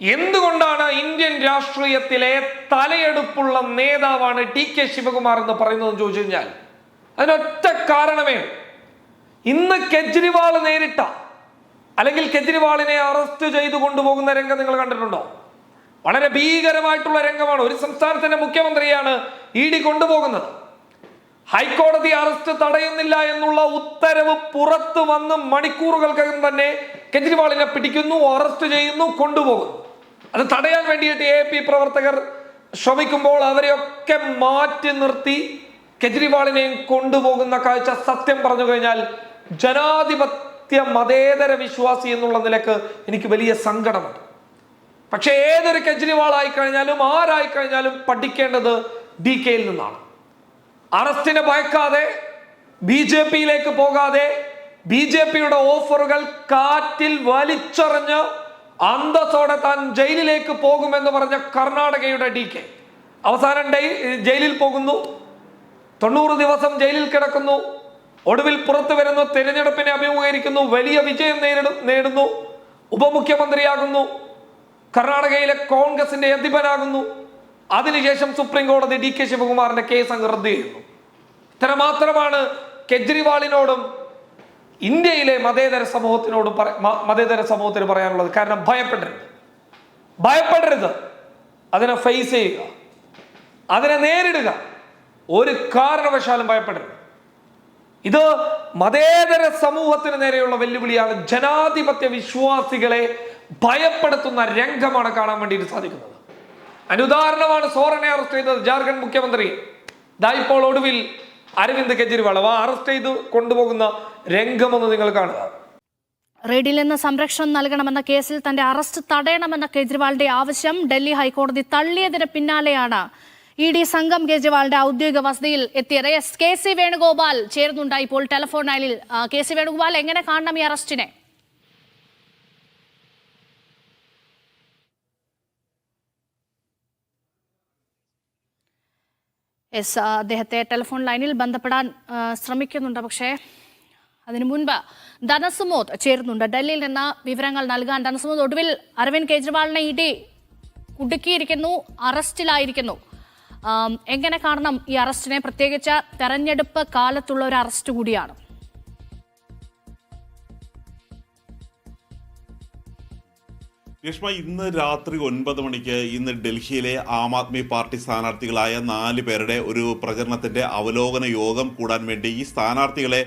എന്തുകൊണ്ടാണ് ഇന്ത്യൻ രാഷ്ട്രീയത്തിലെ തലയെടുപ്പുള്ള നേതാവാണ് ടി കെ ശിവകുമാർ എന്ന് പറയുന്നത് ചോദിച്ചു കഴിഞ്ഞാൽ അതിനൊറ്റ കാരണമേ. ഇന്ന് കെജ്രിവാൾ നേരിട്ട അല്ലെങ്കിൽ കെജ്രിവാളിനെ അറസ്റ്റ് ചെയ്തു കൊണ്ടുപോകുന്ന രംഗം നിങ്ങൾ കണ്ടിട്ടുണ്ടോ? വളരെ ഭീകരമായിട്ടുള്ള രംഗമാണ്. ഒരു സംസ്ഥാനത്തിന്റെ മുഖ്യമന്ത്രിയാണ് ഇ ഡി കൊണ്ടുപോകുന്നത്. ഹൈക്കോടതി അറസ്റ്റ് തടയുന്നില്ല എന്നുള്ള ഉത്തരവ് പുറത്തു വന്ന് മണിക്കൂറുകൾക്കകം തന്നെ കെജ്രിവാളിനെ പിടിക്കുന്നു അറസ്റ്റ് ചെയ്യുന്നു കൊണ്ടുപോകുന്നു. അത് തടയാൻ വേണ്ടിയിട്ട് എ പി പ്രവർത്തകർ ശ്രമിക്കുമ്പോൾ അവരെയൊക്കെ മാറ്റി നിർത്തി കെജ്രിവാളിനെയും കൊണ്ടുപോകുന്ന കാഴ്ച സത്യം പറഞ്ഞു കഴിഞ്ഞാൽ ജനാധിപത്യ മതേതര വിശ്വാസി എന്നുള്ള നിലയ്ക്ക് എനിക്ക് വലിയ സങ്കടമുണ്ട്. പക്ഷെ ഏതൊരു കെജ്രിവാൾ ആരായി കഴിഞ്ഞാലും പഠിക്കേണ്ടത് ഡി കെയിൽ നിന്നാണ്. അറസ്റ്റിനെ ഭയക്കാതെ ബി ജെ പിയിലേക്ക് പോകാതെ ബി ജെ പിയുടെ ഓഫറുകൾ കാറ്റിൽ വലിച്ചെറിഞ്ഞ് അന്തസ്സോടെ താൻ ജയിലിലേക്ക് പോകുമെന്ന് പറഞ്ഞ കർണാടകയുടെ ഡി കെ. അവസാനം ജയിലിൽ പോകുന്നു. തൊണ്ണൂറ് ദിവസം ജയിലിൽ കിടക്കുന്നു. ഒടുവിൽ പുറത്തു വരുന്നു തിരഞ്ഞെടുപ്പിനെ അഭിമുഖീകരിക്കുന്നു വലിയ വിജയം നേരിടും നേടുന്നു ഉപമുഖ്യമന്ത്രിയാകുന്നു കർണാടകയിലെ കോൺഗ്രസിന്റെ അധിപനാകുന്നു. അതിനുശേഷം സുപ്രീം കോടതി ഡി കെ ശിവകുമാറിന്റെ കേസ് അങ്ങ് റദ്ദ് ചെയ്യുന്നു. ഇത്ര മാത്രമാണ് കെജ്രിവാളിനോടും ഇന്ത്യയിലെ മതേതര സമൂഹത്തിനോട് മതേതര സമൂഹത്തിന് പറയാനുള്ളത് കാരണം ഭയപ്പെടരുത്. ഭയപ്പെടരുത്. അതിനെ ഫേസ് ചെയ്യുക. അതിനെ നേരിടുക. ഒരു കാരണവശാലും ഭയപ്പെടരുത്. ഇത് മതേതര സമൂഹത്തിന് നേരെയുള്ള വെല്ലുവിളിയാണ് ജനാധിപത്യ വിശ്വാസികളെ ഭയപ്പെടുത്തുന്ന രംഗമാണ് കാണാൻ വേണ്ടിയിട്ട് സാധിക്കുന്നത്. അനുദാഹരണമാണ് സോറനെ അറസ്റ്റ് ചെയ്തത്. ജാർഖണ്ഡ് മുഖ്യമന്ത്രി. ദാ ഇപ്പോൾ ഒടുവിൽ അരവിന്ദ് കെജ്രിവാൾ അവ അറസ്റ്റ് ചെയ്ത് കൊണ്ടുപോകുന്ന രംഗമെന്ന് നിങ്ങൾ കാണുക. റെയ്ഡിൽ നിന്ന് സംരക്ഷണം നൽകണമെന്ന കേസിൽ തന്റെ അറസ്റ്റ് തടയണമെന്ന കേജ്രിവാളിന്റെ ആവശ്യം ഡൽഹി ഹൈക്കോടതി തള്ളിയതിന് പിന്നാലെയാണ്. ഇ ഡി സംഘം കേജ്രിവാളിന്റെ ഔദ്യോഗിക വസതിയിൽ എത്തിയത്. എസ് കെ സി വേണുഗോപാൽ ചേരുന്നുണ്ടായി ഇപ്പോൾ ടെലിഫോൺ ലൈനിൽ. കെ സി വേണുഗോപാൽ എങ്ങനെ കാണണം ഈ അറസ്റ്റിനെ എസ് അദ്ദേഹത്തെ ടെലിഫോൺ ലൈനിൽ ബന്ധപ്പെടാൻ ശ്രമിക്കുന്നുണ്ട്. പക്ഷേ അതിനു മുൻപ് ധനസുമോദ് ചേരുന്നുണ്ട്. ഡൽഹിയിൽ നിന്ന് വിവരങ്ങൾ നൽകാൻ ധനസുമോദ് ഒടുവിൽ അരവിന്ദ് കെജ്രിവാളിനെ ഇടി കുടുക്കിയിരിക്കുന്നു അറസ്റ്റിലായിരിക്കുന്നു. എങ്ങനെ കാണണം ഈ അറസ്റ്റിനെ? പ്രത്യേകിച്ച് തെരഞ്ഞെടുപ്പ് കാലത്തുള്ള ഒരു അറസ്റ്റ് കൂടിയാണ്. ഗ്രീഷ്മ ഇന്ന് രാത്രി ഒൻപത് മണിക്ക് ഇന്ന് ഡൽഹിയിലെ ആം ആദ്മി പാർട്ടി സ്ഥാനാർത്ഥികളായ നാല് പേരുടെ ഒരു പ്രചരണത്തിന്റെ അവലോകന യോഗം കൂടാൻ വേണ്ടി ഈ സ്ഥാനാർത്ഥികളെ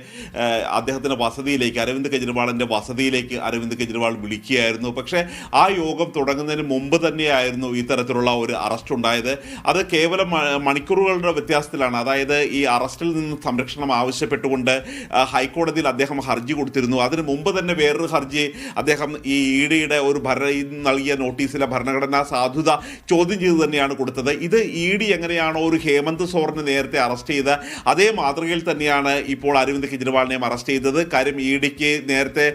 അദ്ദേഹത്തിന്റെ വസതിയിലേക്ക് അരവിന്ദ് കെജ്രിവാളിന്റെ വസതിയിലേക്ക് അരവിന്ദ് കെജ്രിവാൾ വിളിക്കുകയായിരുന്നു. പക്ഷേ ആ യോഗം തുടങ്ങുന്നതിന് മുമ്പ് തന്നെയായിരുന്നു ഇത്തരത്തിലുള്ള ഒരു അറസ്റ്റ് ഉണ്ടായത്. അത് കേവലം മണിക്കൂറുകളുടെ വ്യത്യാസത്തിലാണ്. അതായത് ഈ അറസ്റ്റിൽ നിന്ന് സംരക്ഷണം ആവശ്യപ്പെട്ടുകൊണ്ട് ഹൈക്കോടതിയിൽ അദ്ദേഹം ഹർജി കൊടുത്തിരുന്നു. അതിന് മുമ്പ് തന്നെ വേറൊരു ഹർജി അദ്ദേഹം ഈ ഇ ഒരു ഭരണ നൽകിയ നോട്ടീസിലെ ഭരണഘടനാ സാധുത ചോദ്യം ചെയ്ത് തന്നെയാണ് കൊടുത്തത്. ഇത് ഇ ഡി എങ്ങനെയാണോ ഒരു ഹേമന്ത് സോറിനെ നേരത്തെ അറസ്റ്റ് ചെയ്ത് അതേ മാതൃകയിൽ തന്നെയാണ് ഇപ്പോൾ അരവിന്ദ് കെജ്രിവാളിനെയും അറസ്റ്റ് ചെയ്തത്. കാര്യം ഇ ഡിക്ക് നേരത്തെ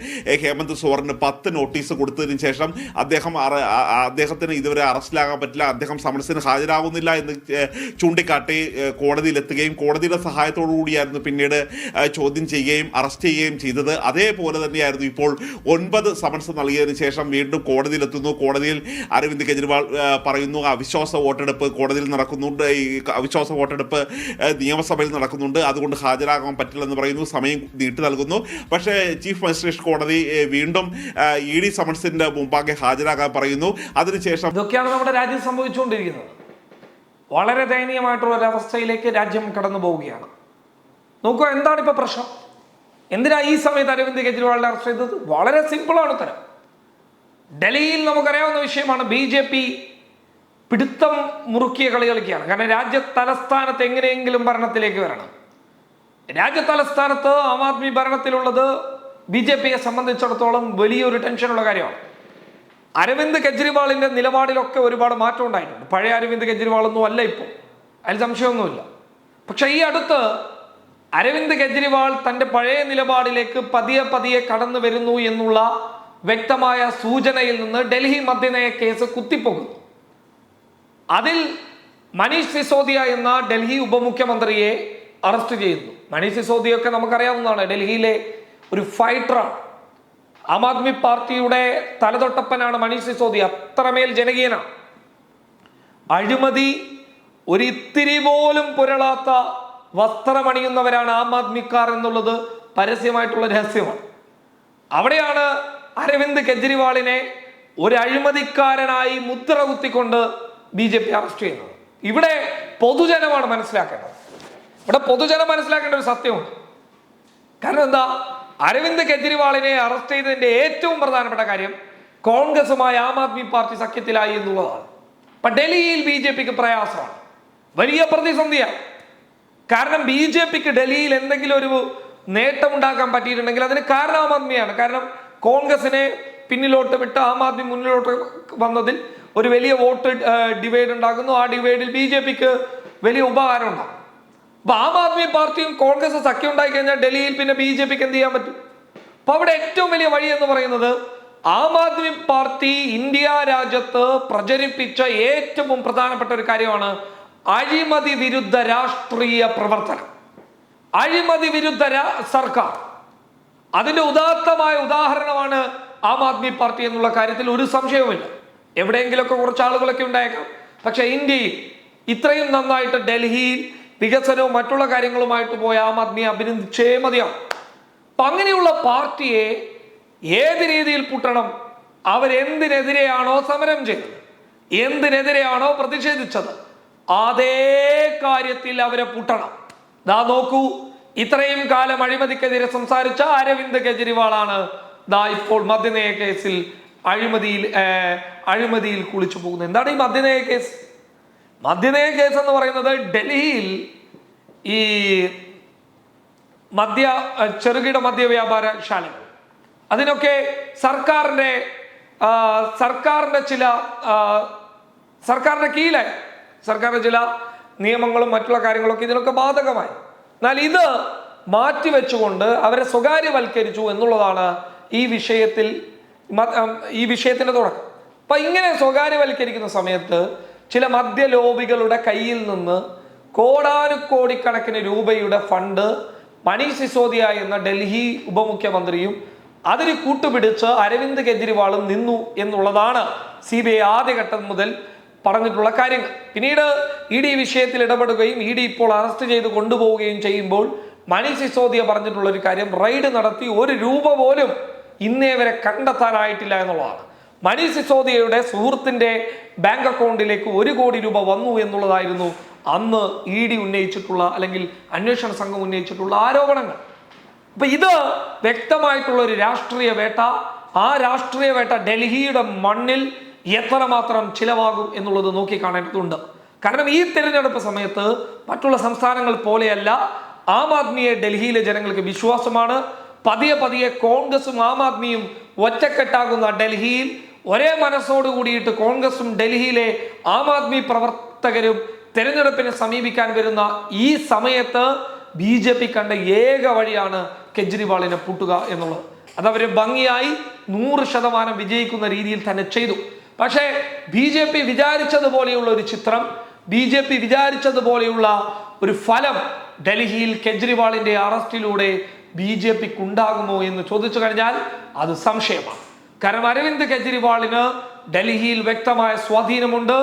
ഹേമന്ത് സോറിന് പത്ത് നോട്ടീസ് കൊടുത്തതിന് ശേഷം അദ്ദേഹം അദ്ദേഹത്തിന് ഇതുവരെ അറസ്റ്റിലാകാൻ പറ്റില്ല. അദ്ദേഹം സമരത്തിന് ഹാജരാകുന്നില്ല എന്ന് ചൂണ്ടിക്കാട്ടി കോടതിയിലെത്തുകയും കോടതിയുടെ സഹായത്തോടു കൂടിയായിരുന്നു പിന്നീട് ചോദ്യം ചെയ്യുകയും അറസ്റ്റ് ചെയ്യുകയും ചെയ്തത്. അതേപോലെ തന്നെയായിരുന്നു ഇപ്പോൾ ഒൻപത് സമൻസ് നൽകിയതിന് ശേഷം വീണ്ടും കോടതിയിലെത്തുന്നു. കോടതിയിൽ അരവിന്ദ് കെജ്രിവാൾ പറയുന്നു അവിശ്വാസ വോട്ടെടുപ്പ് കോടതിയിൽ നടക്കുന്നുണ്ട്. ഈ അവിശ്വാസ വോട്ടെടുപ്പ് നിയമസഭയിൽ നടക്കുന്നുണ്ട്. അതുകൊണ്ട് ഹാജരാകാൻ പറ്റില്ലെന്ന് പറയുന്നു. സമയം നീട്ടി നൽകുന്നു. പക്ഷേ ചീഫ് മജിസ്ട്രേറ്റ് കോടതി വീണ്ടും ഇ ഡി സമൻസിന്റെ മുമ്പാകെ ഹാജരാകാൻ പറയുന്നു. അതിനുശേഷം ഇതൊക്കെയാണ് നമ്മുടെ രാജ്യം സംഭവിച്ചുകൊണ്ടിരിക്കുന്നത്. വളരെ ദയനീയമായിട്ടുള്ള ഒരവസ്ഥയിലേക്ക് രാജ്യം കടന്നു പോവുകയാണ്. നോക്കുക എന്താണ് ഇപ്പൊ പ്രശ്നം? എന്തിനാ ഈ സമയത്ത് അരവിന്ദ് കെജ്രിവാളിനെ അറസ്റ്റ് ചെയ്തത്? വളരെ സിമ്പിളാണ് ഉത്തരം. ഡൽഹിയിൽ നമുക്കറിയാവുന്ന വിഷയമാണ് ബി ജെ പി പിടുത്തം മുറുക്കിയ കളി കളിക്കുകയാണ് കാരണം രാജ്യ തലസ്ഥാനത്ത് എങ്ങനെയെങ്കിലും ഭരണത്തിലേക്ക് വരണം. രാജ്യ തലസ്ഥാനത്ത് ആം ആദ്മി ഭരണത്തിലുള്ളത് ബി ജെ പിയെ സംബന്ധിച്ചിടത്തോളം വലിയൊരു ടെൻഷനുള്ള കാര്യമാണ്. അരവിന്ദ് കെജ്രിവാളിന്റെ നിലപാടിലൊക്കെ ഒരുപാട് മാറ്റം ഉണ്ടായിട്ടുണ്ട്. പഴയ അരവിന്ദ് കെജ്രിവാളൊന്നും അല്ല ഇപ്പോൾ അതിൽ സംശയമൊന്നുമില്ല. പക്ഷേ ഈ അടുത്ത് അരവിന്ദ് കെജ്രിവാൾ തന്റെ പഴയ നിലപാടിലേക്ക് പതിയെ പതിയെ കടന്നു വരുന്നു എന്നുള്ള വ്യക്തമായ സൂചനയിൽ നിന്ന് ഡൽഹി മദ്യനയ കേസ് കുത്തിപ്പോകുന്നു. അതിൽ മനീഷ് സിസോദിയ എന്ന ഡൽഹി ഉപമുഖ്യമന്ത്രിയെ അറസ്റ്റ് ചെയ്യുന്നു. മനീഷ് സിസോദിയൊക്കെ നമുക്കറിയാവുന്നതാണ്. ഡൽഹിയിലെ ഒരു ഫൈറ്ററാണ്. ആം ആദ്മി പാർട്ടിയുടെ തലതൊട്ടപ്പനാണ് മനീഷ് സിസോദിയ. അത്രമേൽ ജനകീയനാണ്. അഴിമതി ഒരിത്തിരി പോലും പുരളാത്ത വസ്ത്രമണിയുന്നവരാണ് ആം ആദ്മിക്കാർ എന്നുള്ളത് പരസ്യമായിട്ടുള്ള രഹസ്യമാണ്. അവിടെയാണ് അരവിന്ദ് കെജ്രിവാളിനെ ഒരു അഴിമതിക്കാരനായി മുദ്ര കുത്തിക്കൊണ്ട് ബി ജെ പി അറസ്റ്റ് ചെയ്യുന്നത്. ഇവിടെ പൊതുജനമാണ് മനസ്സിലാക്കേണ്ടത്. ഇവിടെ പൊതുജനം മനസ്സിലാക്കേണ്ട ഒരു സത്യമുണ്ട്. കാരണം എന്താ? അരവിന്ദ് കെജ്രിവാളിനെ അറസ്റ്റ് ചെയ്തതിന്റെ ഏറ്റവും പ്രധാനപ്പെട്ട കാര്യം കോൺഗ്രസുമായി ആം ആദ്മി പാർട്ടി സഖ്യത്തിലായി എന്നുള്ളതാണ്. ഇപ്പൊ ഡൽഹിയിൽ ബി ജെ പിക്ക് പ്രയാസമാണ്. വലിയ പ്രതിസന്ധിയാണ്. കാരണം ബി ജെ പിക്ക് ഡൽഹിയിൽ എന്തെങ്കിലും ഒരു നേട്ടം ഉണ്ടാക്കാൻ പറ്റിയിട്ടുണ്ടെങ്കിൽ അതിന് കാരണം ആം ആദ്മിയാണ്. കാരണം കോൺഗ്രസിനെ പിന്നിലോട്ട് വിട്ട് ആം ആദ്മി മുന്നിലോട്ട് വന്നതിൽ ഒരു വലിയ വോട്ട് ഡിവൈഡ് ഉണ്ടാകുന്നു. ആ ഡിവൈഡിൽ ബി ജെ പിക്ക് വലിയ ഉപകാരം ഉണ്ടാകും. അപ്പൊ ആം ആദ്മി പാർട്ടിയും കോൺഗ്രസ് സഖ്യം ഉണ്ടായി കഴിഞ്ഞാൽ ഡൽഹിയിൽ പിന്നെ ബി ജെ പിക്ക് എന്ത് ചെയ്യാൻ പറ്റും? അപ്പൊ അവിടെ ഏറ്റവും വലിയ വഴി എന്ന് പറയുന്നത് ആം ആദ്മി പാർട്ടി ഇന്ത്യ രാജ്യത്ത് പ്രചരിപ്പിച്ച ഏറ്റവും പ്രധാനപ്പെട്ട ഒരു കാര്യമാണ് അഴിമതി വിരുദ്ധ രാഷ്ട്രീയ പ്രവർത്തനം. അഴിമതി വിരുദ്ധ സർക്കാർ. അതിന്റെ ഉദാത്തമായ ഉദാഹരണമാണ് ആം ആദ്മി പാർട്ടി എന്നുള്ള കാര്യത്തിൽ ഒരു സംശയവുമില്ല. എവിടെയെങ്കിലുമൊക്കെ കുറച്ച് ആളുകളൊക്കെ ഉണ്ടായേക്കാം. പക്ഷെ ഇന്ത്യയിൽ ഇത്രയും നന്നായിട്ട് ഡൽഹിയിൽ വികസനവും മറ്റുള്ള കാര്യങ്ങളുമായിട്ട് പോയ ആം ആദ്മി അഭിനന്ദിച്ചേ മതിയാവും. അപ്പൊ അങ്ങനെയുള്ള പാർട്ടിയെ ഏത് രീതിയിൽ പൂട്ടണം? അവരെന്തിനെതിരെയാണോ സമരം ചെയ്തത്? എന്തിനെതിരെയാണോ പ്രതിഷേധിച്ചത്? അതേ കാര്യത്തിൽ അവരെ പുട്ടണം. ദാ നോക്കൂ. ഇത്രയും കാലം അഴിമതിക്കെതിരെ സംസാരിച്ച അരവിന്ദ് കെജ്രിവാളാണ് ദാ ഇപ്പോൾ മദ്യനയ കേസിൽ അഴിമതിയിൽ അഴിമതിയിൽ കുളിച്ചു പോകുന്നത്. എന്താണ് ഈ മദ്യനയ കേസ്? മദ്യനയ കേസ് എന്ന് പറയുന്നത് ഡൽഹിയിൽ ഈ മദ്യ ചെറുകിട മദ്യ വ്യാപാരശാലകൾ. അതിനൊക്കെ സർക്കാരിന്റെ സർക്കാരിന്റെ സർക്കാരിന്റെ ചില സർക്കാരിന്റെ കീഴിലായി. സർക്കാരിന്റെ ചില നിയമങ്ങളും മറ്റുള്ള കാര്യങ്ങളൊക്കെ ഇതിനൊക്കെ ബാധകമായി. എന്നാൽ ഇത് മാറ്റിവെച്ചുകൊണ്ട് അവരെ സ്വകാര്യവൽക്കരിച്ചു എന്നുള്ളതാണ് ഈ വിഷയത്തിൽ ഈ വിഷയത്തിന്റെ തുടക്കം. അപ്പൊ ഇങ്ങനെ സ്വകാര്യവൽക്കരിക്കുന്ന സമയത്ത് ചില മദ്യലോബികളുടെ കയ്യിൽ നിന്ന് കോടാനുകോടിക്കണക്കിന് രൂപയുടെ ഫണ്ട് മനീഷ് സിസോദിയ എന്ന ഡൽഹി ഉപമുഖ്യമന്ത്രിയും അതിന് കൂട്ടുപിടിച്ച് അരവിന്ദ് കെജ്രിവാളും നിന്നു എന്നുള്ളതാണ് സി ബി ഐ ആദ്യഘട്ടം മുതൽ പറഞ്ഞിട്ടുള്ള കാര്യങ്ങൾ. പിന്നീട് ഇ ഡി വിഷയത്തിൽ ഇടപെടുകയും ഇ ഡി ഇപ്പോൾ അറസ്റ്റ് ചെയ്ത് കൊണ്ടുപോവുകയും ചെയ്യുമ്പോൾ മണി സിസോദിയ പറഞ്ഞിട്ടുള്ള ഒരു കാര്യം റെയ്ഡ് നടത്തി ഒരു രൂപ പോലും ഇന്നേ വരെ കണ്ടെത്താനായിട്ടില്ല എന്നുള്ളതാണ്. മണി സിസോദിയയുടെ സുഹൃത്തിന്റെ ബാങ്ക് അക്കൗണ്ടിലേക്ക് ഒരു കോടി രൂപ വന്നു എന്നുള്ളതായിരുന്നു അന്ന് ഇ ഡി ഉന്നയിച്ചിട്ടുള്ള അല്ലെങ്കിൽ അന്വേഷണ സംഘം ഉന്നയിച്ചിട്ടുള്ള ആരോപണങ്ങൾ. അപ്പൊ ഇത് വ്യക്തമായിട്ടുള്ള ഒരു രാഷ്ട്രീയ വേട്ട. ആ രാഷ്ട്രീയ വേട്ട ഡൽഹിയുടെ മണ്ണിൽ എത്രമാത്രം ചിലവാകും എന്നുള്ളത് നോക്കി കാണേണ്ടതുണ്ട് കാരണം ഈ തിരഞ്ഞെടുപ്പ് സമയത്ത് മറ്റുള്ള സംസ്ഥാനങ്ങൾ പോലെയല്ല ആം ആദ്മിയെ ഡൽഹിയിലെ ജനങ്ങൾക്ക് വിശ്വാസമാണ്. പതിയെ പതിയെ കോൺഗ്രസും ആം ആദ്മിയും ഒറ്റക്കെട്ടാകുന്ന ഡൽഹിയിൽ ഒരേ മനസ്സോട് കൂടിയിട്ട് കോൺഗ്രസും ഡൽഹിയിലെ ആം ആദ്മി പ്രവർത്തകരും തെരഞ്ഞെടുപ്പിനെ സമീപിക്കാൻ വരുന്ന ഈ സമയത്ത് ബി ജെ പി കണ്ട ഏക വഴിയാണ് കെജ്രിവാളിനെ പൂട്ടുക എന്നുള്ളത്. അതവര് ഭംഗിയായി നൂറ് ശതമാനം വിജയിക്കുന്ന രീതിയിൽ തന്നെ ചെയ്തു. പക്ഷേ ബി ജെ പി വിചാരിച്ചതുപോലെയുള്ള ഒരു ചിത്രം ബി ജെ പി വിചാരിച്ചതുപോലെയുള്ള ഒരു ഫലം ഡൽഹിയിൽ കെജ്രിവാളിന്റെ അറസ്റ്റിലൂടെ ബി ജെ പിക്ക് ഉണ്ടാകുമോ എന്ന് ചോദിച്ചു കഴിഞ്ഞാൽ അത് സംശയമാണ്. കാരണം അരവിന്ദ് കെജ്രിവാളിന് ഡൽഹിയിൽ വ്യക്തമായ സ്വാധീനമുണ്ട്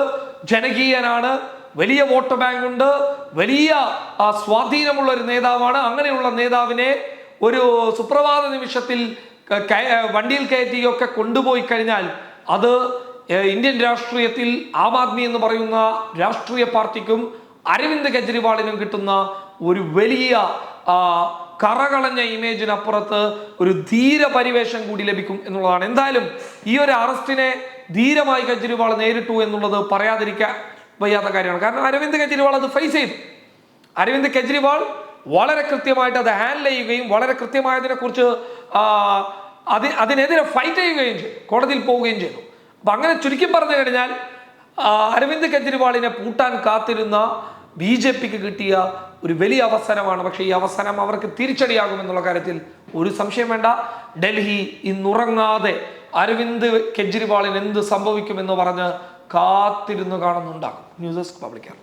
ജനകീയനാണ് വലിയ വോട്ട് ബാങ്ക് ഉണ്ട് വലിയ സ്വാധീനമുള്ള ഒരു നേതാവാണ്. അങ്ങനെയുള്ള നേതാവിനെ ഒരു സുപ്രഭാത നിമിഷത്തിൽ വണ്ടിയിൽ കയറ്റിയൊക്കെ കൊണ്ടുപോയി കഴിഞ്ഞാൽ അത് ഇന്ത്യൻ രാഷ്ട്രീയത്തിൽ ആം ആദ്മി എന്ന് പറയുന്ന രാഷ്ട്രീയ പാർട്ടിക്കും അരവിന്ദ് കെജ്രിവാളിനും കിട്ടുന്ന ഒരു വലിയ കറകളഞ്ഞ ഇമേജിനപ്പുറത്ത് ഒരു ധീര പരിവേഷം കൂടി ലഭിക്കും എന്നുള്ളതാണ്. എന്തായാലും ഈ ഒരു അറസ്റ്റിനെ ധീരമായി കെജ്രിവാൾ നേരിട്ടു എന്നുള്ളത് പറയാതിരിക്കാൻ വയ്യാത്ത കാര്യമാണ്. കാരണം അരവിന്ദ് കെജ്രിവാൾ അത് ഫേസ് ചെയ്തു. അരവിന്ദ് കെജ്രിവാൾ വളരെ കൃത്യമായിട്ട് അത് ഹാൻഡിൽ ചെയ്യുകയും വളരെ കൃത്യമായി അതിനെക്കുറിച്ച് അതി അതിനെതിരെ ഫൈറ്റ് ചെയ്യുകയും ചെയ്തു. കോടതിയിൽ പോവുകയും ചെയ്തു. അപ്പൊ അങ്ങനെ ചുരുക്കി പറഞ്ഞു കഴിഞ്ഞാൽ അരവിന്ദ് കെജ്രിവാളിനെ പൂട്ടാൻ കാത്തിരുന്ന ബി ജെ പിക്ക് കിട്ടിയ ഒരു വലിയ അവസരമാണ്. പക്ഷേ ഈ അവസരം അവർക്ക് തിരിച്ചടിയാകുമെന്നുള്ള കാര്യത്തിൽ ഒരു സംശയം വേണ്ട. ഡൽഹി ഇന്നുറങ്ങാതെ അരവിന്ദ് കെജ്രിവാളിന് എന്ത് സംഭവിക്കുമെന്ന് പറഞ്ഞ് കാത്തിരുന്ന് കാണുന്നുണ്ടാകും. News desk പബ്ലിക്കാണ്